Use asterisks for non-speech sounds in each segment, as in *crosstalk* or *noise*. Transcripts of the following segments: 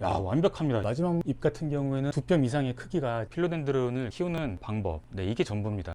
야 완벽합니다. 마지막 잎 같은 경우에는 두 뼘 이상의 크기가 필로덴드론을 키우는 방법. 네 이게 전부입니다.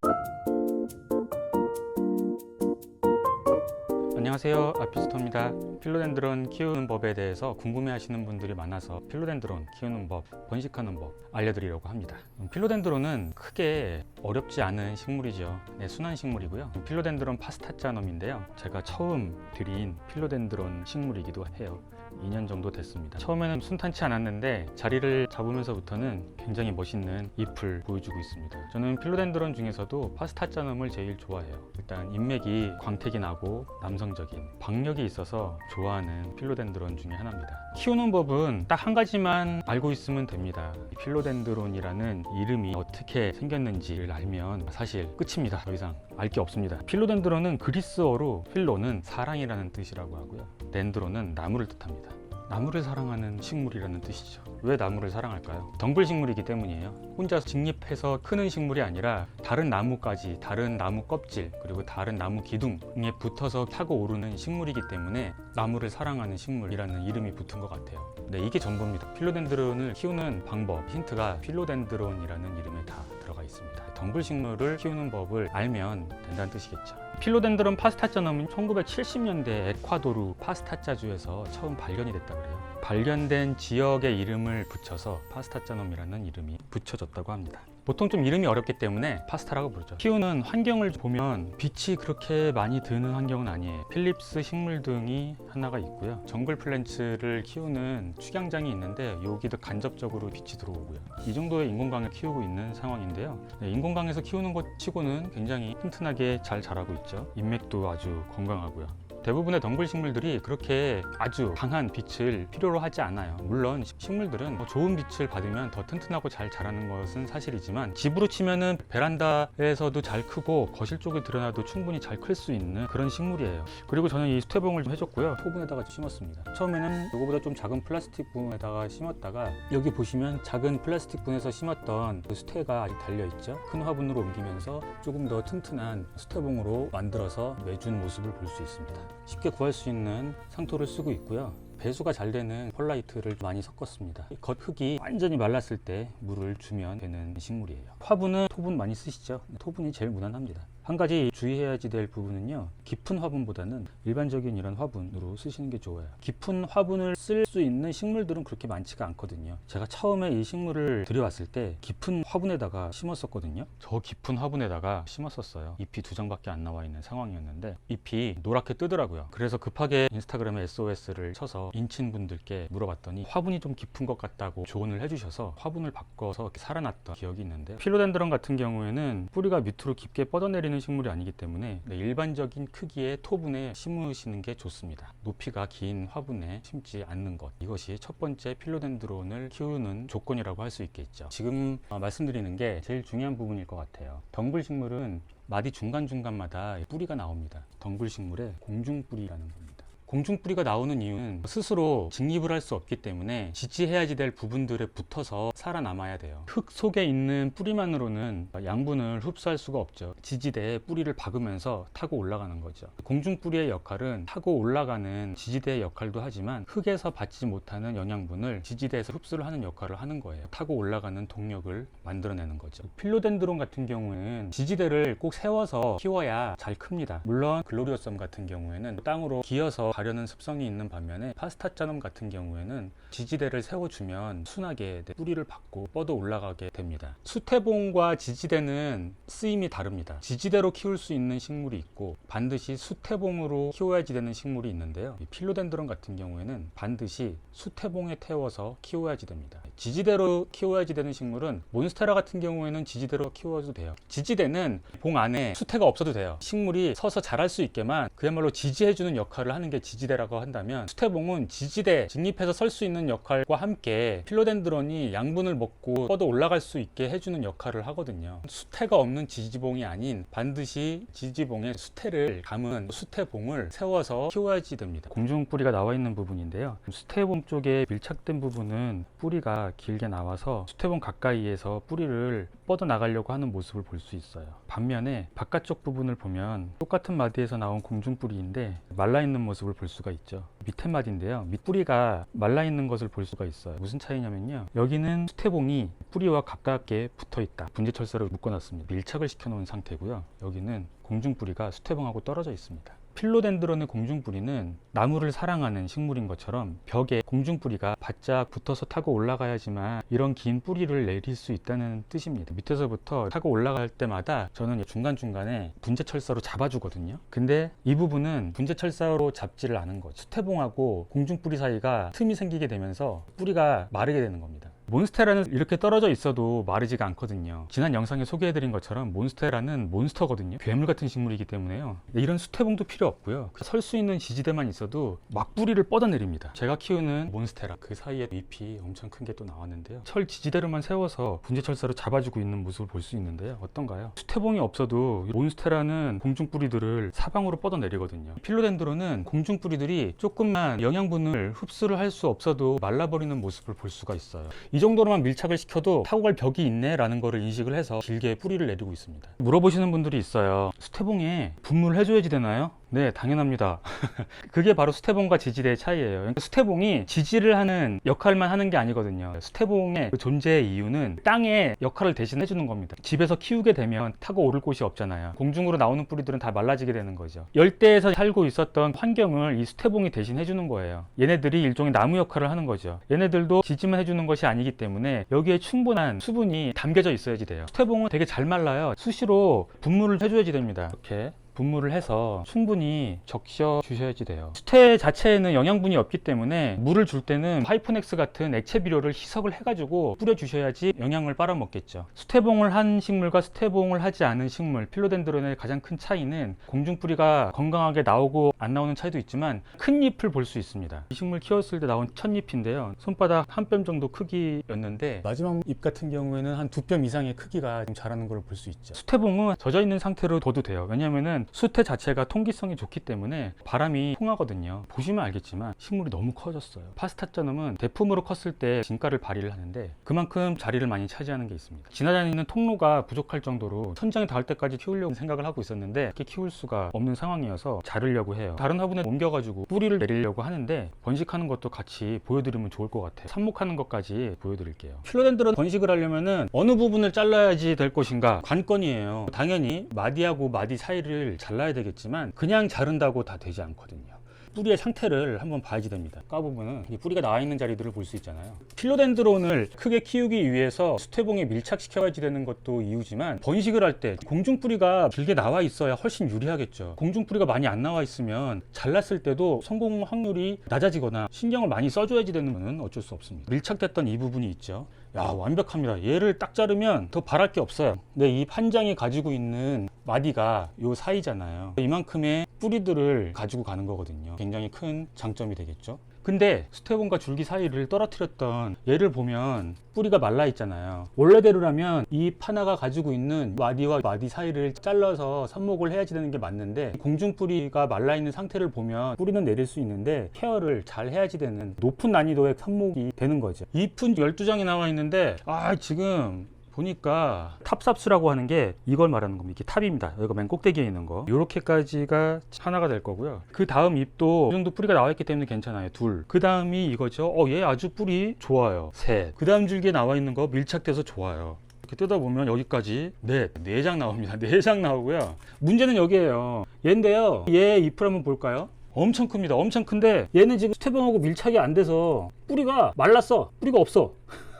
안녕하세요. 아피스토입니다. 필로덴드론 키우는 법에 대해서 궁금해 하시는 분들이 많아서 필로덴드론 키우는 법 번식하는 법 알려드리려고 합니다. 음, 필로덴드론은 크게 어렵지 않은 식물이죠. 네, 순한 식물이고요. 필로덴드론 파스타짜넘인데요. 제가 처음 들인 필로덴드론 식물이기도 해요 2년 정도 됐습니다. 처음에는 순탄치 않았는데 자리를 잡으면서부터는 굉장히 멋있는 잎을 보여주고 있습니다. 저는 필로덴드론 중에서도 파스타짜넘을 제일 좋아해요. 일단 인맥이 광택이 나고 남성적인 박력이 있어서 좋아하는 필로덴드론 중에 하나입니다. 키우는 법은 딱 한 가지만 알고 있으면 됩니다. 이 필로덴드론이라는 이름이 어떻게 생겼는지를 알면 사실 끝입니다. 더 이상 알 게 없습니다. 필로덴드론은 그리스어로 필로는 사랑이라는 뜻이라고 하고요. 덴드론은 나무를 뜻합니다. 나무를 사랑하는 식물이라는 뜻이죠. 왜 나무를 사랑할까요? 덩굴 식물이기 때문이에요. 혼자 직립해서 크는 식물이 아니라 다른 나무까지, 다른 나무 껍질, 그리고 다른 나무 기둥에 붙어서 타고 오르는 식물이기 때문에 나무를 사랑하는 식물이라는 이름이 붙은 것 같아요. 네, 이게 전부입니다. 필로덴드론을 키우는 방법, 힌트가 필로덴드론이라는 이름에 다 들어가 있습니다. 덩굴 식물을 키우는 법을 알면 된다는 뜻이겠죠. 필로덴드론 파스타짜넘은 1970년대 에콰도르 파스타짜주에서 처음 발견이 됐다 그래요. 발견된 지역의 이름을 붙여서 파스타짜넘이라는 이름이 붙여졌다고 합니다. 보통 좀 이름이 어렵기 때문에 파스타라고 부르죠. 키우는 환경을 보면 빛이 그렇게 많이 드는 환경은 아니에요. 필립스 식물 등이 하나가 있고요. 정글 플랜츠를 키우는 축양장이 있는데 여기도 간접적으로 빛이 들어오고요. 이 정도의 인공광을 키우고 있는 상황인데요. 네, 인공광에서 키우는 것 치고는 굉장히 튼튼하게 잘 자라고 있죠. 인맥도 아주 건강하고요. 대부분의 덩굴 식물들이 그렇게 아주 강한 빛을 필요로 하지 않아요. 물론 식물들은 뭐 좋은 빛을 받으면 더 튼튼하고 잘 자라는 것은 사실이지만 집으로 치면은 베란다에서도 잘 크고 거실 쪽에 드러나도 충분히 잘 클 수 있는 그런 식물이에요. 그리고 저는 이 수태봉을 좀 해줬고요. 토분에다가 심었습니다. 처음에는 이거보다 좀 작은 플라스틱 분에다가 심었다가 여기 보시면 작은 플라스틱 분에서 심었던 그 수태가 아직 달려 있죠. 큰 화분으로 옮기면서 조금 더 튼튼한 수태봉으로 만들어서 매준 모습을 볼 수 있습니다. 쉽게 구할 수 있는 상토를 쓰고 있고요. 배수가 잘 되는 펄라이트를 많이 섞었습니다. 겉 흙이 완전히 말랐을 때 물을 주면 되는 식물이에요. 화분은 토분 많이 쓰시죠? 토분이 제일 무난합니다. 한 가지 주의해야지 될 부분은요. 깊은 화분보다는 일반적인 이런 화분으로 쓰시는 게 좋아요. 깊은 화분을 쓸 수 있는 식물들은 그렇게 많지가 않거든요. 제가 처음에 이 식물을 들여왔을 때 깊은 화분에다가 심었었거든요. 저 깊은 화분에다가 심었었어요. 잎이 두 장밖에 안 나와 있는 상황이었는데 잎이 노랗게 뜨더라고요. 그래서 급하게 인스타그램에 SOS를 쳐서 인친 분들께 물어봤더니 화분이 좀 깊은 것 같다고 조언을 해주셔서 화분을 바꿔서 살아났던 기억이 있는데 필로덴드론 같은 경우에는 뿌리가 밑으로 깊게 뻗어내리는 식물이 아니기 때문에 네, 일반적인 크기의 토분에 심으시는 게 좋습니다. 높이가 긴 화분에 심지 않는 것 이것이 첫 번째 필로덴드론을 키우는 조건이라고 할 수 있겠죠. 지금 어, 말씀드리는 게 제일 중요한 부분일 것 같아요. 덩굴 식물은 마디 중간중간마다 뿌리가 나옵니다. 덩굴 식물의 공중뿌리라는 겁니다. 공중뿌리가 나오는 이유는 스스로 직립을 할 수 없기 때문에 지지해야지 될 부분들에 붙어서 살아남아야 돼요. 흙 속에 있는 뿌리만으로는 양분을 흡수할 수가 없죠. 지지대에 뿌리를 박으면서 타고 올라가는 거죠. 공중뿌리의 역할은 타고 올라가는 지지대의 역할도 하지만 흙에서 받지 못하는 영양분을 지지대에서 흡수를 하는 역할을 하는 거예요. 타고 올라가는 동력을 만들어내는 거죠. 필로덴드론 같은 경우는 지지대를 꼭 세워서 키워야 잘 큽니다. 물론 글로리오썸 같은 경우에는 땅으로 기어서 가려는 습성이 있는 반면에 파스타짜놈 같은 경우에는 지지대를 세워주면 순하게 네, 뿌리를 받고 뻗어 올라가게 됩니다. 수태봉과 지지대는 쓰임이 다릅니다. 지지대로 키울 수 있는 식물이 있고 반드시 수태봉으로 키워야지 되는 식물이 있는데요. 이 필로덴드론 같은 경우에는 반드시 수태봉에 태워서 키워야지 됩니다. 지지대로 키워야지 되는 식물은 몬스테라 같은 경우에는 지지대로 키워도 돼요. 지지대는 봉 안에 수태가 없어도 돼요. 식물이 서서 자랄 수 있게만 그야말로 지지해주는 역할을 하는 게 지지대라고 한다면 수태봉은 지지대 직립해서 설 수 있는 역할과 함께 필로덴드론이 양분을 먹고 뻗어 올라갈 수 있게 해주는 역할을 하거든요. 수태가 없는 지지봉이 아닌 반드시 지지봉에 수태를 감은 수태봉을 세워서 키워야지 됩니다. 공중 뿌리가 나와 있는 부분인데요. 수태봉 쪽에 밀착된 부분은 뿌리가 길게 나와서 수태봉 가까이에서 뿌리를 뻗어 나가려고 하는 모습을 볼 수 있어요. 반면에 바깥쪽 부분을 보면 똑같은 마디에서 나온 공중뿌리인데 말라 있는 모습을 볼 수가 있죠. 밑에 마디인데요. 밑뿌리가 말라 있는 것을 볼 수가 있어요. 무슨 차이냐면요. 여기는 수태봉이 뿌리와 가깝게 붙어 있다. 분재철사를 묶어놨습니다. 밀착을 시켜놓은 상태고요. 여기는 공중뿌리가 수태봉하고 떨어져 있습니다. 필로덴드론의 공중뿌리는 나무를 사랑하는 식물인 것처럼 벽에 공중뿌리가 바짝 붙어서 타고 올라가야지만 이런 긴 뿌리를 내릴 수 있다는 뜻입니다. 밑에서부터 타고 올라갈 때마다 저는 중간중간에 분재철사로 잡아주거든요. 근데 이 부분은 분재철사로 잡지를 않은 거죠. 수태봉하고 공중뿌리 사이가 틈이 생기게 되면서 뿌리가 마르게 되는 겁니다. 몬스테라는 이렇게 떨어져 있어도 마르지가 않거든요. 지난 영상에 소개해드린 것처럼 몬스테라는 몬스터거든요. 괴물 같은 식물이기 때문에요. 이런 수태봉도 필요 없고요. 설 수 있는 지지대만 있어도 막 뿌리를 뻗어내립니다. 제가 키우는 몬스테라 그 사이에 잎이 엄청 큰 게 또 나왔는데요. 철 지지대로만 세워서 분재철사로 잡아주고 있는 모습을 볼 수 있는데요. 어떤가요? 수태봉이 없어도 몬스테라는 공중뿌리들을 사방으로 뻗어내리거든요. 필로덴드로는 공중뿌리들이 조금만 영양분을 흡수를 할 수 없어도 말라버리는 모습을 볼 수가 있어요. 이 정도로만 밀착을 시켜도 타고 갈 벽이 있네라는 거를 인식을 해서 길게 뿌리를 내리고 있습니다. 물어보시는 분들이 있어요. 수태봉에 분무를 해줘야지 되나요? 네, 당연합니다. *laughs* 그게 바로 수태봉과 지지대의 차이예요. 그러니까 수태봉이 지지를 하는 역할만 하는 게 아니거든요. 수태봉의 그 존재의 이유는 땅의 역할을 대신해 주는 겁니다. 집에서 키우게 되면 타고 오를 곳이 없잖아요. 공중으로 나오는 뿌리들은 다 말라지게 되는 거죠. 열대에서 살고 있었던 환경을 이 수태봉이 대신해 주는 거예요. 얘네들이 일종의 나무 역할을 하는 거죠. 얘네들도 지지만 해 주는 것이 아니기 때문에 여기에 충분한 수분이 담겨져 있어야지 돼요. 수태봉은 되게 잘 말라요. 수시로 분무를 해줘야지 됩니다. 이렇게. 분무를 해서 충분히 적셔 주셔야지 돼요. 수태 자체에는 영양분이 없기 때문에 물을 줄 때는 하이퍼넥스 같은 액체 비료를 희석을 해가지고 뿌려 주셔야지 영양을 빨아먹겠죠. 수태봉을 한 식물과 수태봉을 하지 않은 식물 필로덴드론의 가장 큰 차이는 공중뿌리가 건강하게 나오고 안 나오는 차이도 있지만 큰 잎을 볼 수 있습니다. 이 식물 키웠을 때 나온 첫 잎인데요. 손바닥 한 뼘 정도 크기였는데 마지막 잎 같은 경우에는 한 두 뼘 이상의 크기가 좀 자라는 걸 볼 수 있죠. 수태봉은 젖어 있는 상태로 둬도 돼요. 왜냐 수태 자체가 통기성이 좋기 때문에 바람이 통하거든요. 보시면 알겠지만 식물이 너무 커졌어요. 파스타쩌놈은 대품으로 컸을 때 진가를 발휘를 하는데 그만큼 자리를 많이 차지하는 게 있습니다. 지나다니는 통로가 부족할 정도로 천장에 닿을 때까지 키우려고 생각을 하고 있었는데 이렇게 키울 수가 없는 상황이어서 자르려고 해요. 다른 화분에 옮겨가지고 뿌리를 내리려고 하는데 번식하는 것도 같이 보여드리면 좋을 것 같아요. 삽목하는 것까지 보여드릴게요. 필로덴드론 번식을 하려면은 어느 부분을 잘라야지 될 것인가 관건이에요. 당연히 마디하고 마디 사이를 잘라야 되겠지만 그냥 자른다고 다 되지 않거든요. 뿌리의 상태를 한번 봐야지 됩니다. 까보면은 이 뿌리가 나와 있는 자리들을 볼 수 있잖아요. 필로덴드론을 크게 키우기 위해서 수태봉에 밀착시켜야지 되는 것도 이유지만 번식을 할 때 공중뿌리가 길게 나와 있어야 훨씬 유리하겠죠. 공중뿌리가 많이 안 나와 있으면 잘랐을 때도 성공 확률이 낮아지거나 신경을 많이 써줘야지 되는 거는 어쩔 수 없습니다. 밀착됐던 이 부분이 있죠. 야 완벽합니다. 얘를 딱 자르면 더 바랄 게 없어요. 근데 이 판장이 가지고 있는 마디가 요 사이잖아요. 이만큼의 뿌리들을 가지고 가는 거거든요. 굉장히 큰 장점이 되겠죠. 근데 스테본과 줄기 사이를 떨어뜨렸던 얘를 보면 뿌리가 말라 있잖아요. 원래대로라면 이 파나가 가지고 있는 마디와 마디 사이를 잘라서 삽목을 해야지 되는 게 맞는데 공중 뿌리가 말라 있는 상태를 보면 뿌리는 내릴 수 있는데 케어를 잘 해야지 되는 높은 난이도의 삽목이 되는 거죠. 잎은 12장이 나와 있는데 아 지금 보니까 탑삽수라고 하는 게 이걸 말하는 겁니다. 이게 탑입니다. 여기가 맨 꼭대기에 있는 거. 이렇게까지가 하나가 될 거고요. 그 다음 잎도 이 정도 뿌리가 나와 있기 때문에 괜찮아요. 둘. 그 다음이 이거죠. 어, 얘 아주 뿌리 좋아요. 셋. 그 다음 줄기에 나와 있는 거 밀착돼서 좋아요. 이렇게 뜯어보면 여기까지 네, 네 장 나옵니다. *laughs* 네 장 나오고요. 문제는 여기에요. 얘인데요. 얘 잎을 한번 볼까요? 엄청 큽니다. 엄청 큰데 얘는 지금 스테봉하고 밀착이 안 돼서 뿌리가 말랐어. 뿌리가 없어. *laughs*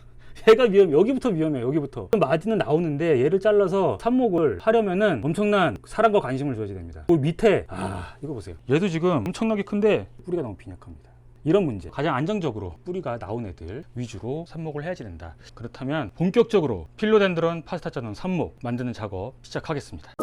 얘가 위험해. 여기부터 위험해. 여기부터. 마디는 나오는데 얘를 잘라서 삽목을 하려면은 엄청난 사랑과 관심을 줘야 됩니다. 그 밑에 아 이거 보세요. 얘도 지금 엄청나게 큰데 뿌리가 너무 빈약합니다. 이런 문제 가장 안정적으로 뿌리가 나온 애들 위주로 삽목을 해야지 된다 그렇다면 본격적으로 필로덴드론 파스타자는 삽목 만드는 작업 시작하겠습니다